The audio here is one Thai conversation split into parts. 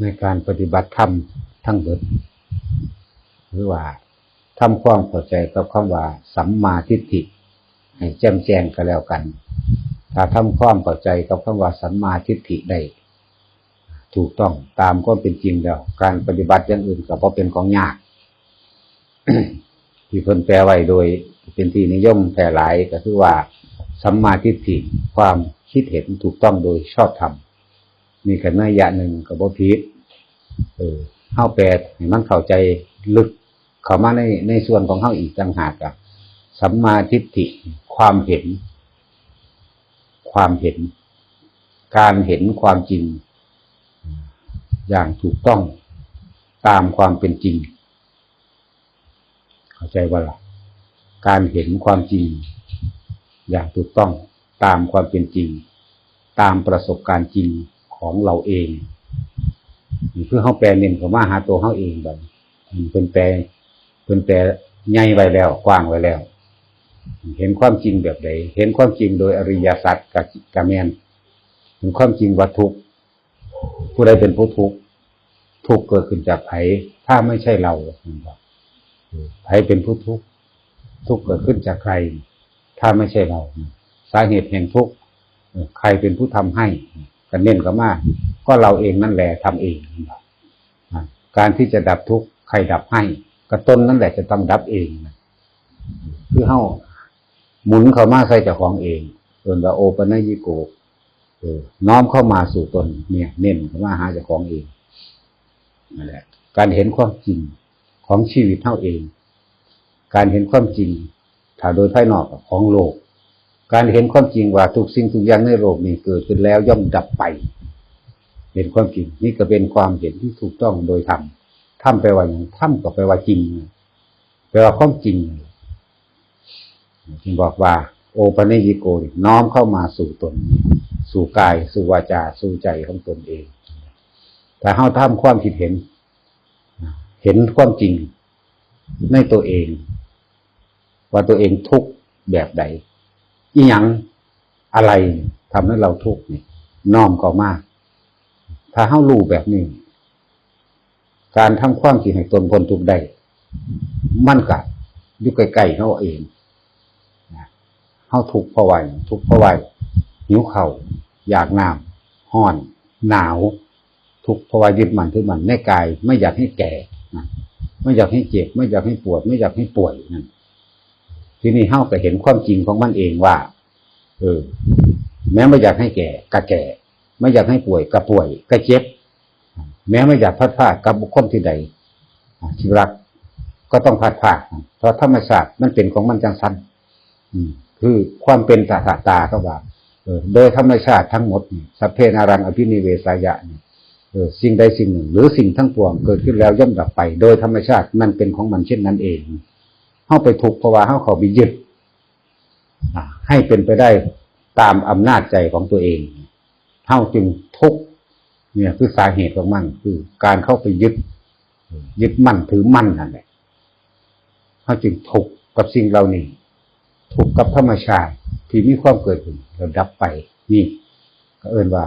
ในการปฏิบัติธรรมทั้งหมดหรือว่าทำความเข้าใจกับคำว่า สัมมาทิฏฐิให้แจ่มแจ้งก็แล้วกัน ถ้าทำความเข้าใจกับคำว่าสัมมาทิฏฐิได้ถูกต้องตามก็เป็นจริงแล้ว การปฏิบัติอย่างอื่นก็เพราะเป็นของยาก ที่เพิ่นแปลไว้โดย เป็นที่นิยมแพร่หลายก็คือว่าสัมมาทิฏฐิความคิดเห็นถูกต้องโดยชอบธรรม มีกันนัยยะหนึ่งกับบ่ผิดเออเฮาแปลให้มันเข้าใจลึกเข้ามาในในส่วนของเฮาอีกต่างหากกับสัมมาทิฏฐิความเห็น ความเห็น การเห็นความจริง อย่างถูกต้องตามความเป็นจริง เข้าใจว่าล่ะการเห็นความจริง อย่างถูกต้องตามความเป็นจริง ตามประสบการณ์จริง ของเราเองนี่อเขาแปลเน้นเขามาหาตัวเขาเองแบบเป็นแปลเป็นแปลใหญ่ไว้แล้ว กว้างไว้แล้ว เห็นความจริงแบบใดเห็นความจริงโดยอริยสัจกับกาแมนเห็นความจริงว่าทุผู้ใดเป็นผู้ทุกข์ทุกข์เกิดขึ้นจากไผถ้าไม่ใช่เราไผเป็นผู้ทุกข์ทุกข์เกิดขึ้นจากใคร ถ้าไม่ใช่เรา สาเหตุแห่งทุกข์ใครเป็นผู้ทำให้ กันเน้นก็มาก ก็เราเองนั่นแหละทำเองการที่จะดับทุกข์ใครดับให้กระต้นนั่นแหละจะต้องดับเองคือเฮาหมุนเข้ามาใส่เจ้าของเองส่วนว่าโอปัญญิโกน้อมเข้ามาสู่ตนเนี่ย เน้นเข้ามาหาเจ้าของเองนั่นแหละ การเห็นความจริงของชีวิตเท่าเอง การเห็นความจริงถ้าโดยภายนอกของโลก การเห็นความจริงว่าทุกสิ่งทุกอย่างในโลกนี้เกิดขึ้นแล้วย่อมดับไป เห็นความจริง นี่ก็เป็นความเห็นที่ถูกต้องโดยธรรมธรรมแปลว่าอย่างธรรมก็แปลว่าจริงแปลว่าความจริงจึงบอกว่า โอปัญญิโกน้อมเข้ามาสู่ตน สู่กาย สู่วาจา สู่ใจของตนเองแต่เฮาทำความคิดเห็น เห็นความจริงในตัวเอง ว่าตัวเองทุกแบบใด อีหยังอะไรทำให้เราทุกข์นี่น้อมเข้ามาถ้าเฮารู้แบบนี้ การทำความคิดให้ตนพ้นทุกข์ได้มันกะอยู่ใกล้ๆเขาเองเฮาทุกข์เพราะว่าทุกข์เพราะว่าหิวเข่าอยากน้ำห้อน หนาว ทุกข์เพราะว่ายึดมันถือมันในกาย ไม่อยากให้แก่ไม่อยากให้เจ็บ ไม่อยากให้ปวด ไม่อยากให้ป่วยนั่น ทีนี้เฮาก็เห็นความจริงของมันเองว่า เออ แม้ไม่อยากให้แก่ก็แก่ ไม่อยากให้ป่วยก็ป่วยก็เจ็บ แม้ไม่อยากพัดพลาดกับบุคคลที่ใดที่รักก็ต้องพัดพลาดเพราะธรรมชาติมันเป็นของมันจังสันคือความเป็นตาตาตาเขาว่าโดยธรรมชาติทั้งหมดสัพเพนารังอภินิเวสายะนี่สิ่งใดสิ่งหนึ่ง หรือสิ่งทั้งปวงเกิดขึ้นแล้วย่อมดับไป โดยธรรมชาติมันเป็นของมันเช่นนั้นเอง เข้าไปถูกเพราะว่าเข้าเขาไปยึดให้เป็นไปได้ตามอำนาจใจของตัวเองเข้าจึงทุกเนี่ยคือสาเหตุของมันคือ การเข้าไปยึด ยึดมั่นถือมั่นนั่นแหละเขาจึงถูกกับสิ่งเหล่านี้ถูกกับธรรมชาติที่มีความเกิดขึ้นแล้วดับไป นี่ ก็เอ่นว่า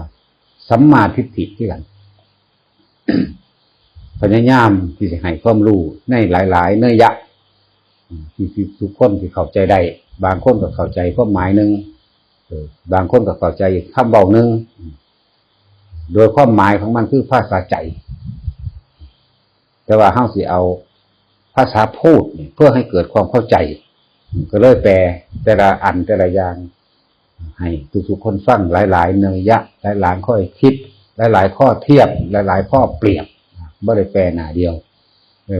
สัมมาทิฏฐิที่กันพยายามที่จะให้ความรู้ในหลาย ๆ เนื้อยะ ที่ทุกคนที่เข้าใจได้ บางคนก็เข้าใจความหมายหนึ่งบางคนก็เข้าใจคำบอกหนึ่งโดยความหมายของมันคือภาษาใจ แต่ว่าเฮาสิเอาภาษาพูดเพื่อให้เกิดความเข้าใจ ก็เลยแปลแต่ละอันแต่ละอย่าง ให้ทุกๆคนฟังหลาย ๆ เนยยะ หลายๆข้อคิด หลาย ๆ ข้อเทียบ หลาย ๆ ข้อเปรียบบ่ได้แปลหนาเดียว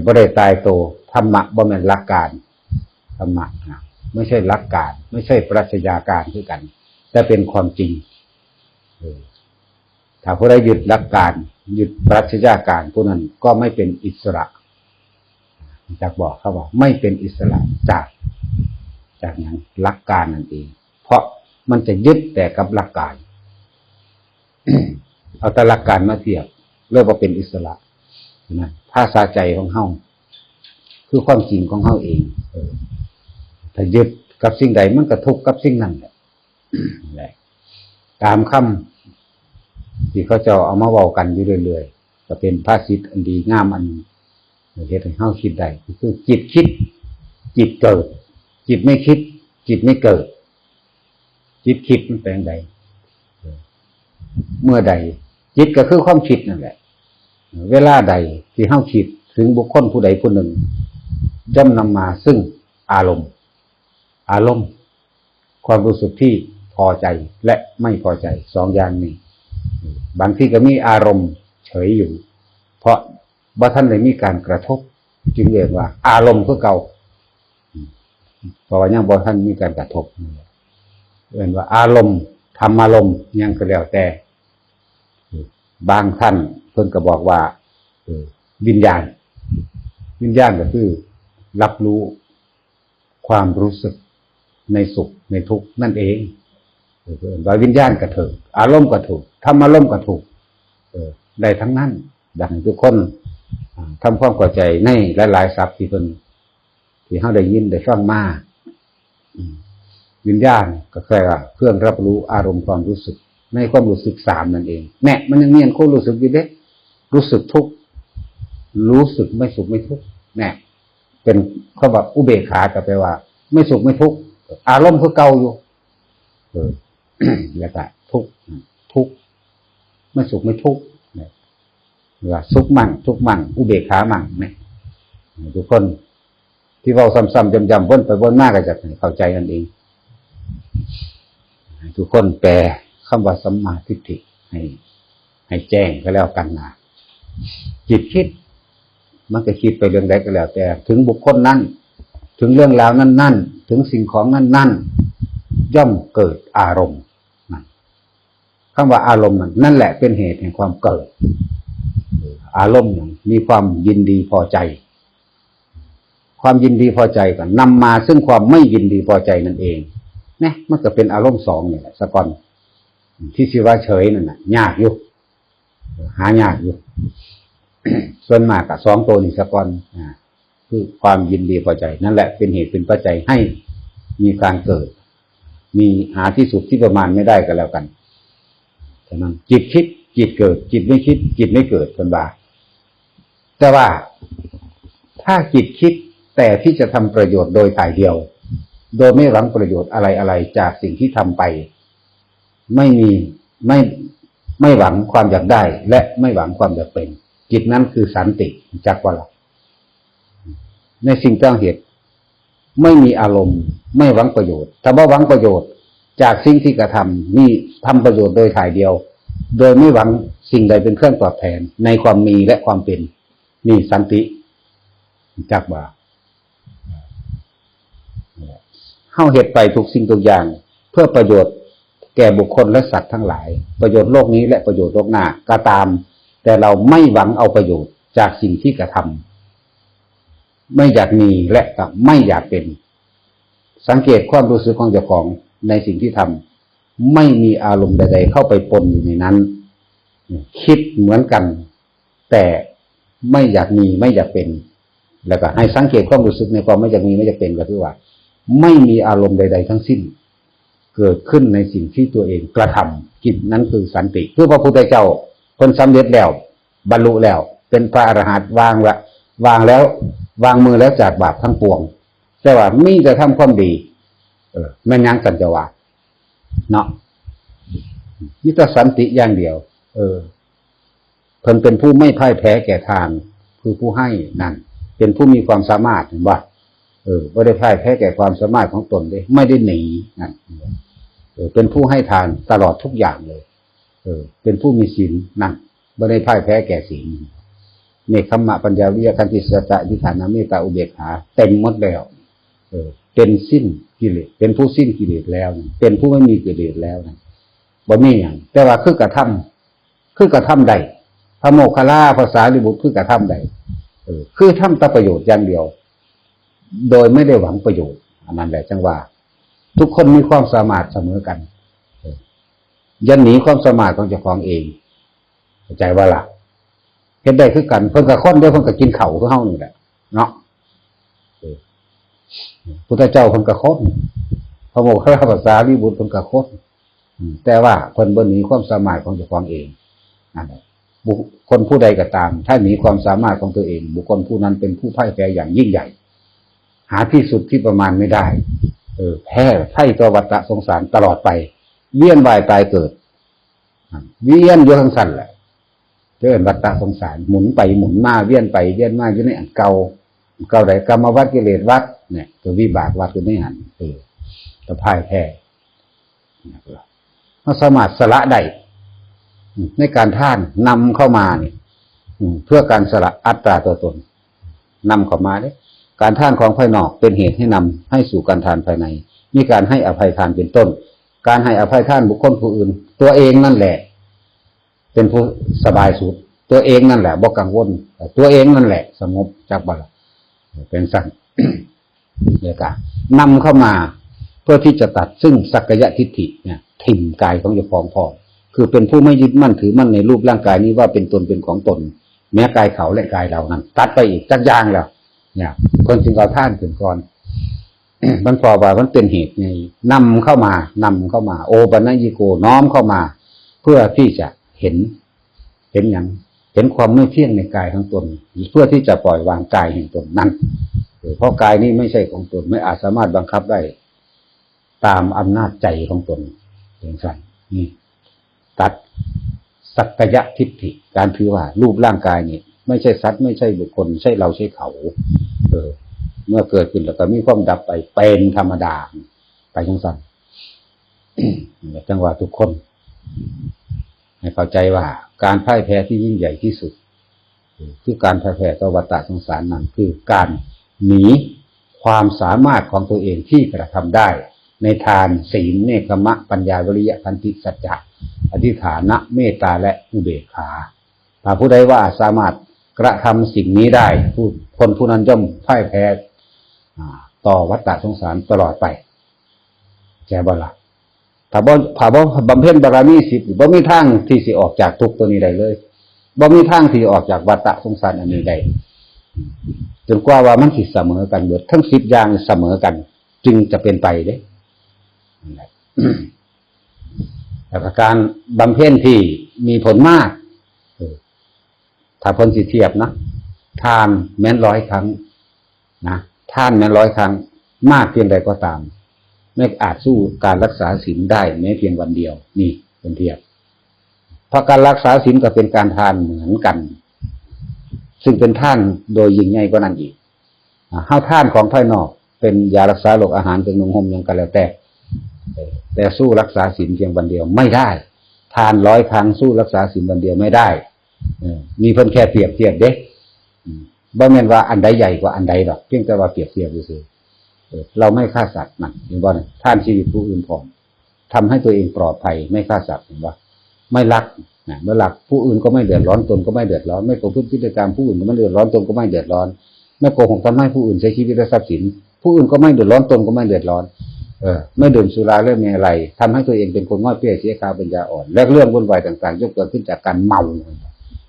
บ่ได้ตายโต ธรรมะบ่แม่นหลักการธรรมะนะไม่ใช่หลักการ ไม่ใช่ปรัชญาการคือกัน แต่เป็นความจริงถ้าผู้ใดหยุดหลักการ หยุดปรัชญาการผู้นั้นก็ไม่เป็นอิสระ จากบอกเขาว่าไม่เป็นอิสระจาก จากอย่างหลักการนั่นเอง เพราะมันจะยึดแต่กับหลักการเอาแต่หลักการมาเทียบเรียกว่าเป็นอิสระนะภาษาใจของเฮา คือความจริงของเฮาเองเออถ้ายึดกับสิ่งใดมันกระทุกกับสิ่งนั้นแหละตามคำที่เขาจะเอามาเว้ากันอยู่เรื่อยๆก็เป็นภาษิตอันดีงามอันหนึ่งเฮ็ดให้เฮาคิดได้คือจิตคิด จิตเกิด จิตไม่คิด จิตไม่เกิด จิตคิดมันแปลงใดเมื่อใด จิตก็คือความคิดนั่นแหละ เวลาใดที่เฮาคิดถึงบุคคลผู้ใดผู้หนึ่ง ย่อมนำมาซึ่งอารมณ์ อารมณ์ ความรู้สึกที่พอใจและไม่พอใจสองอย่างนี้ บางที่ก็มีอารมณ์เฉยอยู่ เพราะว่าท่านเลยมีการกระทบ จึงเรียกว่า อารมณ์คือเก่าเพราะว่ายังบ่ท่านมีการกระทบเรียกว่าอารมณ์ธรรมอารมณ์ยังก็แล้วแต่ บางท่านเพิ่นก็บอกว่าวิญญาณ วิญญาณก็คือ รับรู้ความรู้สึกในสุขในทุกข์นั่นเองเออว่าวิญญาณก็ถูกอารมณ์ก็ถูกธรรมอารมณ์ก็ถูกเอได้ทั้งนั้น ดังทุกคนอ่าทำความเข้าใจในหลายๆศัพท์ที่เพิ่นที่เฮาได้ยินได้ฟังมาวิญญาณก็แค่เครื่องรับรู้อารมณ์ความรู้สึก ในความรู้สึกสามนั่นเองแน่มันยังมีอันคู่รู้สึกอยู่เด้รู้สึกทุกข์รู้สึกไม่สุขไม่ทุกข์แน่ เป็นเขาบอกอุเบกขาก็แปลว่า ไม่สุขไม่ทุกข์อารมณ์คือเก่าอยู่ เออแล้วก็ทุกข์ทุกข์ไม่สุขไม่ทุกข์เนี่ยว่าสุขมั่งทุกข์มั่งอุเบกขามั่งเนี่ยทุกคนที่เราซ้ำๆจำๆวนไปวนมากก็จะเข้าใจกันเองทุกคนแปลคำว่าสัมมาทิฏฐิให้ ให้แจ้งก็แล้วกันนะจิตคิด มันก็คิดไปเรื่องใดก็แล้ว แต่ ถึงบุคคลนั้น ถึงเรื่องราวนั้นนั่นถึงสิ่งของนั้นนั่นย่อมเกิดอารมณ์คำว่าอารมณ์นั้นนั่นแหละเป็นเหตุแห่งความเกิด อารมณ์อย่างมีความยินดีพอใจ ความยินดีพอใจก็นนำมาซึ่งความไม่ยินดีพอใจนั่นเองเนี่ยมันก็เป็นอารมณ์สองนี่แหละสะก่อนที่ชื่อว่าเฉยนั่นน่ะยากอยู่หายากอยู่ ส่วนมากกับสองตัวนี่สะก่อนคือความยินดีพอใจนั่นแหละเป็นเหตุเป็นปัจจัยให้มีการเกิด มีหาที่สุดที่ประมาณไม่ได้ก็แล้วกันฉะนั้นจิตคิดจิตเกิด จิตไม่คิด จิตไม่เกิดคนบาแต่ว่าถ้าจิตคิดแต่ที่จะทำประโยชน์โดยถ่ายเดียว โดยไม่หวังประโยชน์อะไรอะไรจากสิ่งที่ทำไป ไม่มีไม่ไม่หวังความอยากได้ และไม่หวังความอยากเป็น จิตนั้นคือสันติจากว่าละในสิ่งต้องเหตุไม่มีอารมณ์ ไม่หวังประโยชน์แต่ว่าหวังประโยชน์ จากสิ่งที่กระทำนี่ทำประโยชน์โดยถ่ายเดียว โดยไม่หวังสิ่งใดเป็นเครื่องตอบแทน ในความมีและความเป็นนี่สันติจากว่าเฮาเหตุไปทุกสิ่งทุกอย่าง เพื่อประโยชน์แก่บุคคลและสัตว์ทั้งหลาย ประโยชน์โลกนี้และประโยชน์โลกหน้าก็ตาม แต่เราไม่หวังเอาประโยชน์จากสิ่งที่กระทำไม่อยากมีและก็ไม่อยากเป็น สังเกตความรู้สึกของเจ้าของในสิ่งที่ทำไม่มีอารมณ์ใด ๆ เข้าไปปนอยู่ในนั้น คิดเหมือนกัน แต่ไม่อยากมีไม่อยากเป็น แล้วก็ให้สังเกตความรู้สึกในความไม่อยากมีไม่อยากเป็นก็คือว่า ไม่มีอารมณ์ใด ๆ ทั้งสิ้น เกิดขึ้นในสิ่งที่ตัวเองกระทำจิตนั้นคือสันติคือพระพุทธเจ้า คนสำเร็จแล้ว บรรลุแล้ว เป็นพระอรหันต์วางละวางแล้ว วางมือแล้วจากบาปทั้งปวง แต่ว่ามีแต่ทำความดี เออไม่ยั้งสันจะว่าเนาะนี่ก็สันติอย่างเดียว เออ เพิ่นเป็นผู้ไม่พ่ายแพ้แก่ทานคือผู้ให้นั่น เป็นผู้มีความสามารถเห็นว่เออไม่ได้พ่ายแพ้แก่ความสามารถของตนเลย ไม่ได้หนีนั่นเออเป็นผู้ให้ทานตลอดทุกอย่างเลย เออ เป็นผู้มีศีลนั่นไม่ได้พ่ายแพ้แก่ศีลเนคขมะปัญญาวิยาคันติสัจจะวิธานาเมตตาอุเบกขาเต็มหมดแล้ว เออ เป็นสิ้นกิเลสเป็นผู้สิ้นกิเลสแล้ว เป็นผู้ไม่มีกิเลสแล้วนะบ่มีอย่างแต่ว่าคือกระทำคือกระทำใดพระโมคคัลลาภาษาลิบุตรคือกระทำใดเออ คือทำแต่ประโยชน์อย่างเดียว โดยไม่ได้หวังประโยชน์อันนั้นแหละจังว่า ทุกคนมีความสามารถเสมอกัน ยันหนีความสามารถของเจ้าของเองเข้าใจว่าล่ะเห็นได้คือกันเพิ่นกับคนเดียวเพิ่นกับกินเข่าคือเฮานี่แหละเนาะพุทธเจ้าเพิ่นกับคนพระโมคคัลลาภาษาลิบุตรเพิ่นกับคนแต่ว่าเพิ่นบ่หนีความสามารถของเจ้าของเองนั่นแหละบุคคลผู้ใดก็ตาม ถ้ามีความสามารถของตัวเอง บุคคลผู้นั้นเป็นผู้พ่ายแพ้อย่างยิ่งใหญ่ หาที่สุดที่ประมาณไม่ได้ เออแพ้ไพ่ตัววัฏสงสารตลอดไป เวียนวายตายเกิดเวียนอยู่ทั้งสั้นแหละเดินวัฏฏะสงสารหมุนไปหมุนมาเวียนไปเวียนมาอยู่ในอันเก่าเก่าใดกรรมวัดกิเลสวัดเนี่ยตัววิบากวัดอยู่ในหันเออตัวพ่ายแพ้เขาสามารถสละได้ในการท่านนำเข้ามาเนี่ยเพื่อการสละอัตตราตัวตนนำเข้ามาเนี่ยการท่านของภายนอกเป็นเหตุให้นำให้สู่การทานภายใน มีการให้อภัยทานเป็นต้น การให้อภัยท่านบุคคลผู้อื่น ตัวเองนั่นแหละ เป็นผู้สบายสุด ตัวเองนั่นแหละบ่กังวลตัวเองนั่นแหละ สงบจากบาลเป็นสั่นเนี่ยกนำเข้ามาเพื่อที่จะตัดซึ่งสักยะทิฏฐิเนี่ยถิ่มกายของเจ้าของพ่อคือเป็นผู้ไม่ยึดมั่นถือมั่นในรูปร่างกายนี้ว่าเป็นตนเป็นของตน แม้กายเขาและกายเรานั้น ตัดไปอีกจักย่างแล้ว เนี่ยคนจึงเอาท่านถึงก่อน มันพอว่ามันเป็นเหตุไงนำเข้ามานำเข้ามา โอปัญญิโกน้อมเข้ามา เพื่อที่จะเห็น เห็นอย่างเห็นความไม่เที่ยงในกายของตนเพื่อที่จะปล่อยวางกายแห่งตนนั้นเพราะกายนี้ไม่ใช่ของตนไม่อาจสามารถบังคับได้ ตามอำนาจใจของตนอย่างสั้นนี่ตัดสักยะทิฏฐิ การถือว่ารูปร่างกายนี่ไม่ใช่สัตว์ไม่ใช่บุคคล ใช่เราใช่เขา เออ เมื่อเกิดขึ้นแล้วก็มีความดับไปเป็นธรรมดา ไปทั้งสั้นจังหวะทุกคนให้เข้าใจว่า การพ่ายแพ้ที่ยิ่งใหญ่ที่สุด คือการพ่ายแพ้ต่อวัฏสงสารนั้นคือการหนีความสามารถของตัวเองที่กระทำได้ ในทานศีลเนคขมะ ปัญญาวิริยะพันธิสัจจะอธิฐานะเมตตาและอุเบกขาถ้าผู้ใดว่าสามารถกระทำสิ่งนี้ได้ผู้คนผู้นั้นย่อมพ่ายแพ้ ต่อวัฏฏะสงสารตลอดไปแกบ่ละถ้าบ่ถ้าบ่บำเพ็ญบารมีสิบบ่มีทางที่สิออกจากทุกตัวนี้ได้เลยบ่มีทางที่ออกจากวัฏฏะสงสารอันนี้ได้จนกว่าว่ามันสิเสมอกันเบิดทั้งสิบอย่างเสมอกัน จึงจะเป็นไปเด้แต่การบำเพ็ญที่มีผลมากถ้าผลสิเทียบนะทานแม้นร้อยครั้งนะ ท่านแม้นร้อยครั้งมากเพียงใดก็ตาม ไม่อาจสู้การรักษาศีลได้แม้เพียงวันเดียว นี่เป็นเทียบเพราะการรักษาศีลก็เป็นการทานเหมือนกัน ซึ่งเป็นท่านโดยยิ่งใหญ่กว่านั้นอีกห้าท่านของภายนอกเป็นยารักษาโรคอาหารเป็นนมหมยังกันแล้วแต่แต่สู้รักษาศีลเพียงวันเดียวไม่ได้ ทานร้อยครั้งสู้รักษาศีลวันเดียวไม่ได้มีเพิ่นแค่เปรียบเทียบเด้ บ่แม่นว่าอันใดใหญ่กว่าอันใดดอกเพียงแต่ว่าเปรียบเทียบซื่อเราไม่ฆ่าสัตว์นั่นเห็นบ่เนี่ยท่านชีวิตผู้อื่นพร้อมทำให้ตัวเองปลอดภัย ไม่ฆ่าสัตว์เห็นบ่ไม่รักนะเมื่อรักผู้อื่นก็ไม่เดือดร้อนตนก็ไม่เดือดร้อน ไม่ประพฤติพฤติกรรมผู้อื่นก็ไม่เดือดร้อนตนก็ไม่เดือดร้อนไม่โกหกทำให้ผู้อื่นใช้ชีวิตและทรัพย์สิน ผู้อื่นก็ไม่เดือดร้อนตนก็ไม่เดือดร้อนเออไม่ดื่มสุราเรื่องมีอะไรทำให้ตัวเองเป็นคนง่อยเปรี้ยเสียคาปัญญาอ่อนและเรื่องวุ่นวายต่างๆยกเกิดขึ้นจากการเมา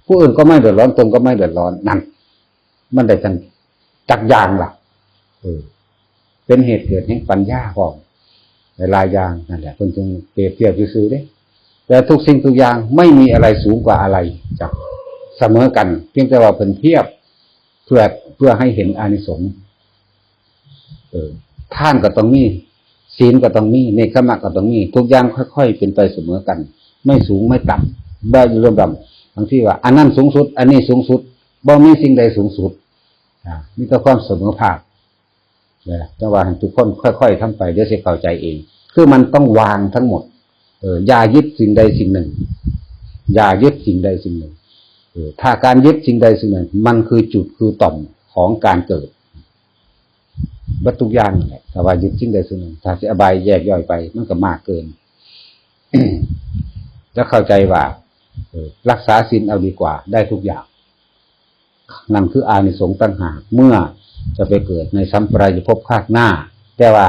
ผู้อื่นก็ไม่เดือดร้อนตนก็ไม่เดือดร้อนนั่น มันได้จังจักยางล่ะเออเป็นเหตุเกิดแห่งปัญญาของหลายอย่างนั่นแหละคนจึงเปรียบเทียบซื้อได้แต่ทุกสิ่งทุกอย่างไม่มีอะไรสูงกว่าอะไรจากเสมอกันเพียงแต่ว่าเป็นเทียบเพื่อเพื่อให้เห็นอานิสงส์เออท่านก็ต้องมีศีลก็ต้องมีในขมะก็ต้องมีทุกอย่างค่อย ๆ เป็นไปเสมอกัน ไม่สูงไม่ต่ำได้ริ่มต่ำบางที่ว่า อันนั้นสูงสุด อันนี้สูงสุดบ่มีสิ่งใดสูงสุด อ่ามีแต่ความเสมอภาคเนี่ยจังหวะทุกคนค่อย ๆทำไปเดี๋ยวจะเข้าใจเอง คือมันต้องวางทั้งหมด เอออย่ายึดสิ่งใดสิ่งหนึ่ง อย่ายึดสิ่งใดสิ่งหนึ่งเออถ้าการยึดสิ่งใดสิ่งหนึ่ง มันคือจุดคือต่อมของการเกิดวัตถุย่างแหละแต่ว่ายึดสิ่งใดสิ่งหนึ่ง ถ้าเสียอบายแยกย่อยไป มันก็มากเกินจะเข้าใจว่ารักษาศีลเอาดีกว่าได้ทุกอย่าง นั่นคืออานิสงส์ตั้งหากเมื่อจะไปเกิดในสัมปรายภพคาดหน้า แต่ว่า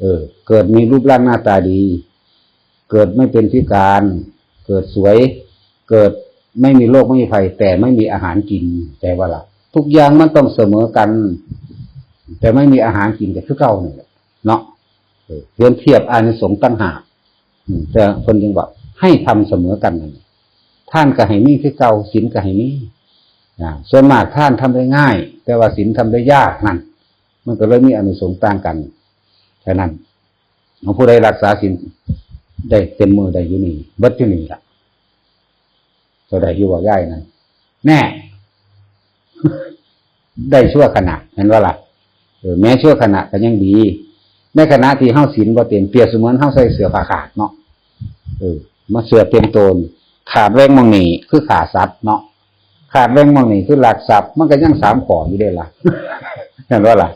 เออ เกิดมีรูปร่างหน้าตาดี เกิดไม่เป็นพิการ เกิดสวย เกิดไม่มีโรคไม่มีภัย แต่ไม่มีอาหารกิน แต่ว่าละทุกอย่างมันต้องเสมอกัน แต่ไม่มีอาหารกินแต่คือเก่าเนี่ยเนาะเรียนเทียบอานิสงส์ตั้งหากแต่คนยังบอกให้ทำเสมอกันนั่นท่านก็ให้มีคือเก่าศีลก็ให้มี ส่วนมากท่านทำได้ง่าย แต่ว่าศีลทำได้ยากนั่นมันก็เลยมีอนิสงต่างกันฉะนั้นเอาผู้ใดรักษาศีลได้เต็มมือได้อยู่นี่เบัดอยู่นี่ล่ะตัวใดอยู่ว่าย่ายนั่นแน่ ได้ชั่วขณะเห็นว่าล่ะเออแม้ชั่วขณะก็ยังดีในขณะที่เฮาศีลบ่เต็มเปรียบเสมือนเฮาใส่เสื้อผ้าขาดเนาะเออมาเสื้อเต็มโตนขาดแรงมองหนีคือขาดทรัพย์เนาะ ขาดแรงมองนี่คือหลักทรัพย์มันก็ยังสามขออยู่เด้ล่ะเห็นว่าล่ะ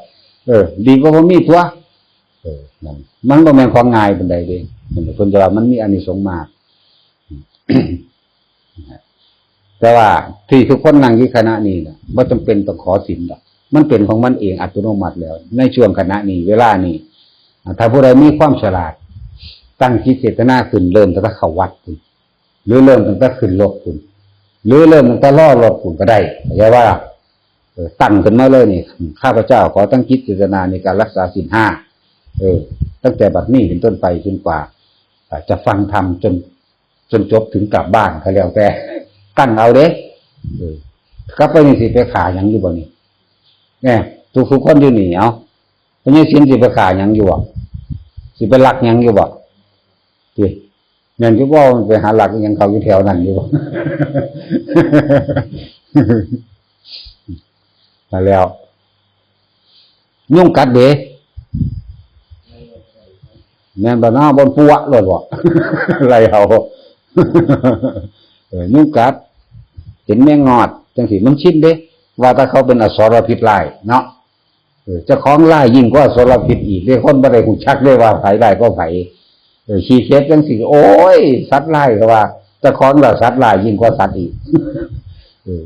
เออ ดีกว่าบ่มีตัวเออนั่นมันบ่แม่นของง่ายปานใดเด้เห็นบ่เพิ่นจะว่ามันมีอานิสงส์มากแต่ว่าที่ทุกคนนั่งอยู่คณะนี้นะบ่จำเป็นต้องขอศีลดอกมันเป็นของมันเองอัตโนมัติแล้ว ในช่วงคณะนี้ เวลานี้ถ้าผู้ใดมีความฉลาด ตั้งจิตเจตนาขึ้นเริ่มตั้งแต่เขาวัดขึ้นหรือเริ่มตั้งแต่ขึ้นรถขึ้น หรือเริ่มตั้งแต่ล่อรถขึ้นก็ได้อย่าว่าตั้งขึ้นมาเลยนี่ข้าพเจ้าขอตั้งจิตเจตนาในการรักษาศีลห้าเออ ตั้งแต่บัดนี้เป็นต้นไปจนกว่าจะฟังธรรมจน จนจบถึงกลับบ้านก็แล้วแต่ตั้งเอาเด้เออกลับไปนี่สิไปขายังอยู่บ่นี่เนี่ยทุกทุกคนอยู่นี่เอาเพราะนี่สินสิไปขายังอยู่บ่สิไปลักยังอยู่บ่สิ แม่นที่ว่ามันไปหาหลักยังเขาอยู่แถวนั้นอยู่บ่มาแล้ว ยุ่งกัดเด้แม่นบ่น้าบนปัวเลยบ่ไรเอาเออยุ่งกัด เห็นแม่งอด จังสิมันชินเด้ว่าถ้าเขาเป็นอสรพิษไล่เนาะเออเจ้าของไล่ยิ่งกว่าอสรพิษอีกเรียกคนบ่ได้หูชักได้ว่าไผได้ก็ไผเออ ขี้เค็ดจังสิโอ้ยสัตว์ไล่ก็ว่าจ้าของเราสัตว์ไล่ยิ่งกว่าสัตว์อีก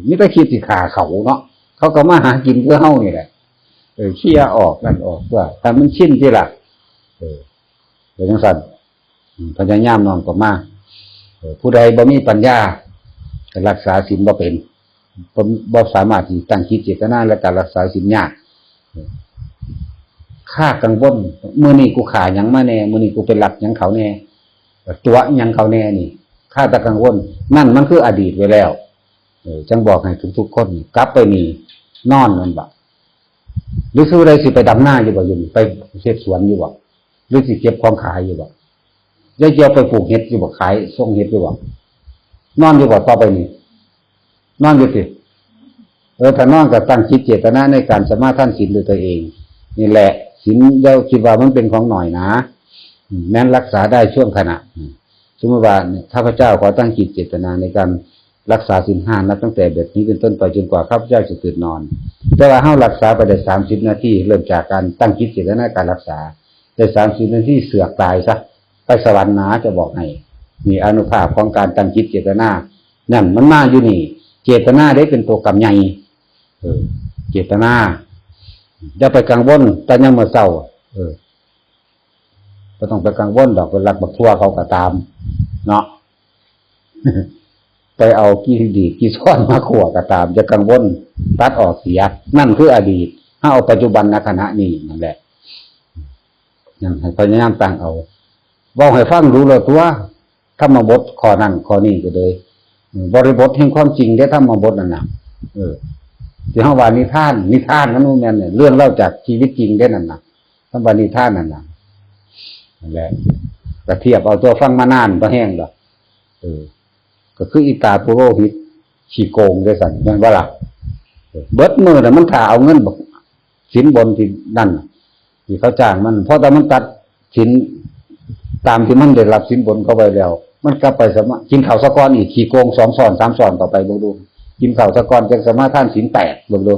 นี่ก็คิดสิขาเขาเนาะเขาก็มาหากินเพื่อเฮานี่แหละเออเชี่ยออกนั่นออกว่าแต่มันชินที่ล่ะเออเดี๋ยวจังสันอืมพยายามนอนก็มาผู้ใดบ่มีปัญญารักษาศีลบ่เป็นบ่สามารถที่ตั้งคิดเจตนาและการรักษาศีลยาก ค่ากังวลมื้อนี้กูขาหยังมาแน่มื้อนี้กูเป็นหลักยังเขาแน่ตัวยังเขาแน่นี่ค่าตะกังวลนั่นมันคืออดีตไว้แล้วเออจังบอกให้ทุกๆคนกลับไปนี่นอนนั่นบ่หรือคืออะไรสิไปดำหน้าอยู่บ่อยู่ไปเฮ็ดสวนอยู่บ่หรือสิเก็บของขายอยู่บ่ยายเจียวไปปลูกเห็ดอยู่บ่ขายส่งเห็ดอยู่บ่นอนอยู่บ่ต่อไปนี่นอนอยู่ติเออถ้านอนก็ตั้งจิตเจตนาในการสมาท่านศีลด้วยตัวเอง นี่แหละ ศีลเดี๋ยวคิดว่ามันเป็นของหน่อยนะแม้นรักษาได้ช่วงขณะอืมสมมติว่าข้าพเจ้าขอตั้งจิตเจตนาในการรักษาสินห้านับตั้งแต่แบบนี้เป็นต้นไปจนกว่าข้าพเจ้าจะตื่นนอน แต่ว่าเฮารักษาไปได้สามสิบนาทีเริ่มจากการตั้งคิดเจตนาการรักษาได้สามสิบนาทีเสือกตายซะไปสวรรค์นาจะบอกให้มีอนุภาพของการตั้งคิดเจตนานั่นมันมาอยู่นี่ เจตนาได้เป็นตัวกำไงเออเจตนา อย่าไปกังวลแต่ยังมาเศร้า เออก็ต้องไปกังวลดอกเป็นรักบักทั่วเขาก็ตาม เนาะไปเอากี่ดีกี่ซ้อนมาขวก็ตามจะกังวลตัดออกเสีย นั่นคืออดีต ถ้าเอาปัจจุบันณขณะนี้นั่นแหละยังให้พยายามตั้งเอาว่าให้ฟังรู้เลยตัวธรรมาบทข้อนั้นข้อนี้ก็เลยบริบทแห่งความจริงได้ธรรมบทนั่นนะเออ ที่ห้าว่านิทาน นิทานนั่นนู่นนั่นเนี่ยเรื่องเล่าจากชีวิตจริงได้นั่นนะธรรมนิทานนั่นนะนั่นแหละก็เทียบเอาตัวฟังมานานก็แห้งดอเออ ก็คืออีตาปุโรหิตขี่โกงได้สั่นนั่นว่าล่ะเบิดมือแต่มันถ่าเอาเงินบอกสินบนที่นั่นที่เขาจ้างมัน เพราะแต่มันตัดสินตามที่มันได้รับสินบนเข้าไปแล้ว มันกลับไปสมากินข้าวสะก้อนอีกขี่โกงสองซ้อนสามซ้อนต่อไปดูดู กินข้าวสะกอนจะสมาท่านสินแปดดูดู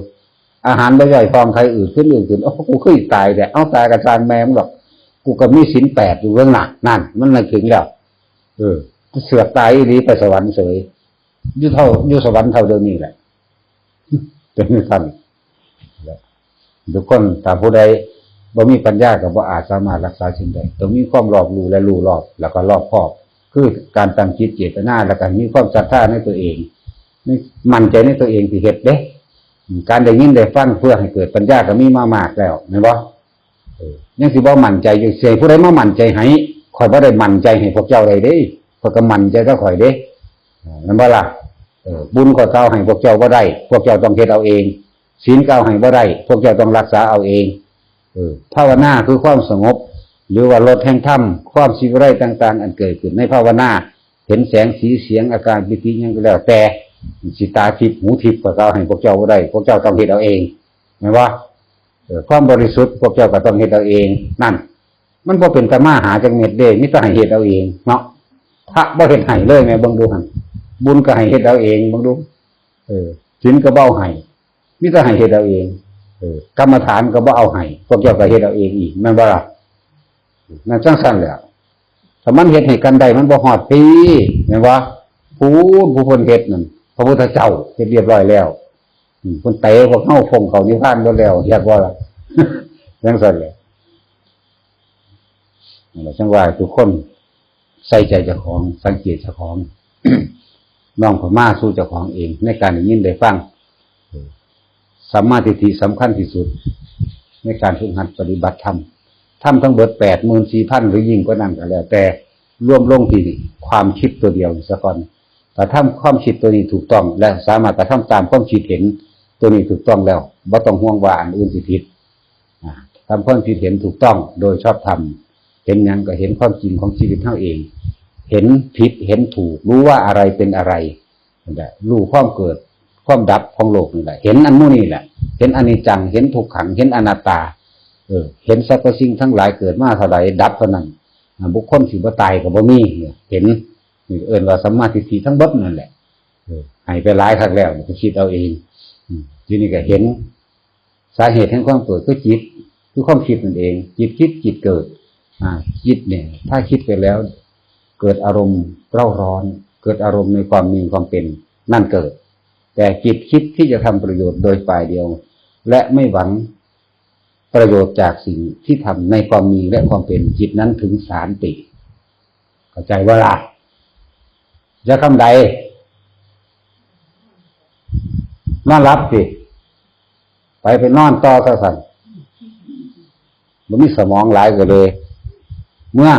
อาหารไม่ย่อยฟองใครอื่นขึ้นอื่นขึ้นโอ้กูเคยตายแต่เอาตายกระจางแมมหรอกกูก็มีสินแปดอยู่เรื่องหนักนั่น มันไม่ถึงแล้วเออเสือกตายอีหลีไปสวรรค์เสยอยู่เท่าอยู่สวรรค์เท่าเดิมนี่แหละเป็นท่านทุกคนถ้าผู้ใดบ่มีปัญญากับว่าอาจสามารถรักษาสิ่งใดต้องมีความรอบรู้และรู้รอบ แล้วก็รอบคอบ คือการตั้งจิตเจตนาและการมีความศรัทธาในตัวเอง นี่มั่นใจในตัวเองที่เฮ็ดเด้การได้ยินได้ฟังเพื่อให้เกิดปัญญาก็มีมามากแล้วเห็นบ่ยังสิบ่มั่นใจอยู่เสียผู้ใดมามั่นใจให้ขอยบ่ได้มั่นใจให้พวกเจ้าใดเด้ข้อยก็มั่นใจถ้าข่อยเด้เอ่านั่นบ่ล่ะเออบุญก็เก้าให้พวกเจ้าบ่ได้ พวกเจ้าต้องเฮ็ดเอาเองศีลเก้าให้บ่ได้ พวกเจ้าต้องรักษาเอาเองเออภาวนาคือความสงบ หรือว่าลดแห่งธรรมความสิวิไรต่าง ๆ อันเกิดขึ้นในภาวนา เห็นแสงสีเสียงอาการปิติยังก็แล้วแต่ สิตาทิพย์หูทิพย์ก็เก้าให้พวกเจ้าได้ พวกเจ้าต้องเฮ็ดเอาเองแม่นบ่เออความบริสุทธิ์พวกเจ้าก็ต้องเฮ็ดเอาเอง นั่น มันบ่เป็นตะมาหาจังเม็ดเด้มีแต่ให้เฮ็ดเอาเองเนาะพระบ่เฮ็ดให้เลยแม่บิ่งดูหันบุญก็ให้เฮ็ดเอาเองบิ่งดู เออศีลก็บ่เอาให้มีแต่ให้เฮ็ดเอาเอง เออกรรมฐานก็บ่เอาให้พวกเจ้าก็เฮ็ดเอาเองอีกแม่นบ่ล่ะนั่นจังซั่นแหละถ้ามันเฮ็ดให้กันได้มันบ่ฮอดปีแม่นบ่ผู้ผู้เพิ่นเฮ็ดนั่น พระพุทธเจ้าเฮ็ดเรียบร้อยแล้วอืมเพิ่นเตะพวกเฮาฟงเขานิพพานหมดแล้วอยกว่าล่ะจังซั่นแหละนั่นแหละจังว่าทุกคนใส่ใจเจ้าของ สังเกตเจ้าของน้องพม่าสู้เจ้าของเอง ในการยินได้ฟังสัมมาทิฏฐิสำคัญที่สุด ในการฝึกหัดปฏิบัติธรรมทำทั้งเบิดแปดหมื่นสี่พันหรือยิ่งก็นั่นก็แล้ว แต่ร่วมลงที่ความคิดตัวเดียวสะก่อน แต่ถ้าความคิดตัวนี้ถูกต้อง และสามารถกระทำตามความคิดเห็นตัวนี้ถูกต้องแล้วบ่ต้องห่วงว่าอันอื่นสิผิดทำความคิดเห็นถูกต้องโดยชอบธรรมเห็นหยังก็เห็นความจริงของชีวิตเท่าเอง เห็นผิดเห็นถูก รู้ว่าอะไรเป็นอะไรนั่แหละรู้ความเกิดความดับของโลกนี่แหละ เห็นอันนู้นนี่แหละ เห็นอนิจจัง เห็นทุกขัง เห็นอนัตตา เออ เห็นสรรพสิ่งทั้งหลายเกิดมาเท่าไรดับเท่านั้นบุคคลสิบตายก็บ่มีเห็น นี่เอิ้นว่าสัมมาทิฏฐิทั้งเบิดนั่นแหละเออให้ไปหลายครั้งแล้วก็คิดเอาเองอืมทีนี้ก็เห็น สาเหตุแห่งความเกิดคือจิตคือความคิดนั่นเอง จิตคิดจิตเกิด อ่าคิดเนี่ย ถ้าคิดไปแล้ว เกิดอารมณ์เร่าร้อน เกิดอารมณ์ในความมีความเป็น นั่นเกิด แต่จิตคิดที่จะทำประโยชน์โดยฝ่ายเดียว และไม่หวังประโยชน์จากสิ่งที่ทำในความมีและความเป็นจิตนั้นถึงสารติเข้าใจว่าล่ะ จะคำใดนอนรับสิไปไปนอนต่อซะสันมันมีสมองหลายก็เลย เมื่อ